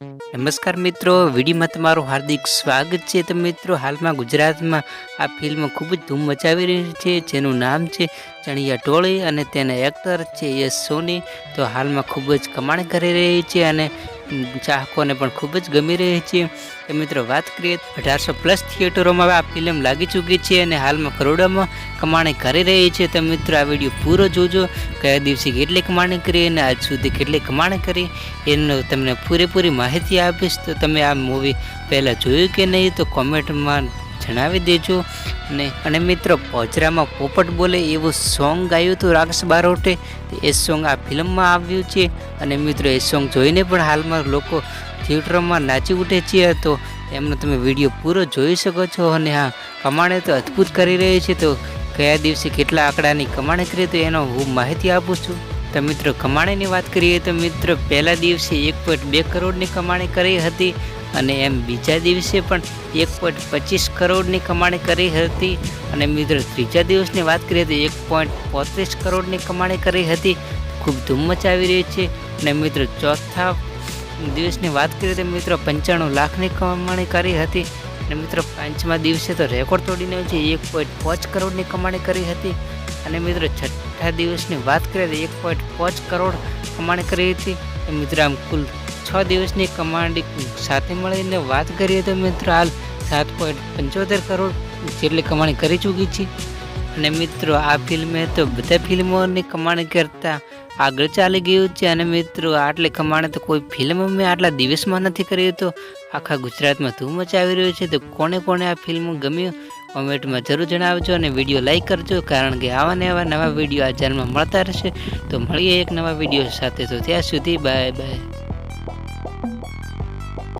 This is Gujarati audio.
નમસ્કાર મિત્રો, વિડીયોમાં તમારું હાર્દિક સ્વાગત છે. તો મિત્રો, હાલમાં ગુજરાતમાં આ ફિલ્મ ખૂબ જ ધૂમ મચાવી રહી છે, જેનું નામ છે ચણિયા ટોળી અને તેના એક્ટર છે યશ સોની. તો હાલમાં ખૂબ જ કમાણી કરી રહી છે અને ચાહકોને પણ ખૂબ જ ગમી રહી છે. તો મિત્રો, વાત કરીએ અઢારસો પ્લસ થિયેટરોમાં આ ફિલ્મ લાગી ચૂકી છે અને હાલમાં કરોડોમાં કમાણી કરી રહી છે. તો મિત્રો, આ વીડિયો પૂરો જોજો. કયા દિવસે કેટલી કમાણી કરી અને આજ સુધી કેટલી કમાણી કરી, એનો તમને પૂરેપૂરી માહિતી આપીશ. તો તમે આ મૂવી પહેલાં જોયું કે નહીં, તો કોમેન્ટમાં જણાવી દેજો. ને અને મિત્રો, પોજરામાં પોપટ બોલે એવું સોંગ ગાયું હતું રાક્ષ બારોટે. એ સોંગ આ ફિલ્મમાં આવ્યું છે. અને મિત્રો, એ સોંગ જોઈને પણ હાલમાં લોકો થિયેટરમાં નાચી ઉઠે છે. તો એમનો તમે વીડિયો પૂરો જોઈ શકો છો. અને હા, કમાણે તો અદ્ભુત કરી રહી છે. તો કયા દિવસે કેટલા આંકડાની કમાણી કરી તો એનો હું માહિતી આપું છું. તો મિત્રો, કમાણીની વાત કરીએ તો મિત્રો, પહેલા દિવસે એક પોઈન્ટ બે કરોડની કમાણી કરી હતી. અને એમ બીજા દિવસે પણ એક પોઈન્ટ પચીસ કરોડની કમાણી કરી હતી. અને મિત્રો, ત્રીજા દિવસની વાત કરીએ તો એક પોઈન્ટ પોત્રીસ કરોડની કમાણી કરી હતી. ખૂબ ધૂમ મચાવી રહી છે. અને મિત્રો, ચોથા દિવસની વાત કરીએ તો મિત્રો, પંચાણું લાખની કમાણી કરી હતી. અને મિત્રો, પાંચમા દિવસે તો રેકોર્ડ તોડીને છે એક પોઈન્ટ પાંચ કરોડની કમાણી કરી હતી. અને મિત્રો, છઠ્ઠા દિવસની વાત કરીએ તો એક પોઈન્ટ પાંચ કરોડ કમાણી કરી હતી. મિત્રો, આમ કુલ છ દિવસની કમાન્ડ સાથે મળીને વાત કરીએ તો મિત્રો હાલ સાત પોઈન્ટ પંચોતેર કરોડ જેટલી કમાણી કરી ચૂકી છે. અને મિત્રો આ ફિલ્મે તો બધા ફિલ્મોની કમાણી કરતાં આગળ ચાલી ગયું છે. અને મિત્રો આટલી કમાણી તો કોઈ ફિલ્મ મેં આટલા દિવસમાં નથી કરી તો આખા ગુજરાતમાં ધૂમ મચાવી રહ્યું છે. તો કોને કોને આ ફિલ્મ ગમ્યું? કોમેન્ટમાં જરૂર જણાવજો અને વીડિયો લાઈક કરજો, કારણ કે આવા ને આવા નવા વીડિયો આ ચેનલમાં મળતા રહેશે. તો મળીએ એક નવા વીડિયો સાથે. તો ત્યાં સુધી બાય બાય.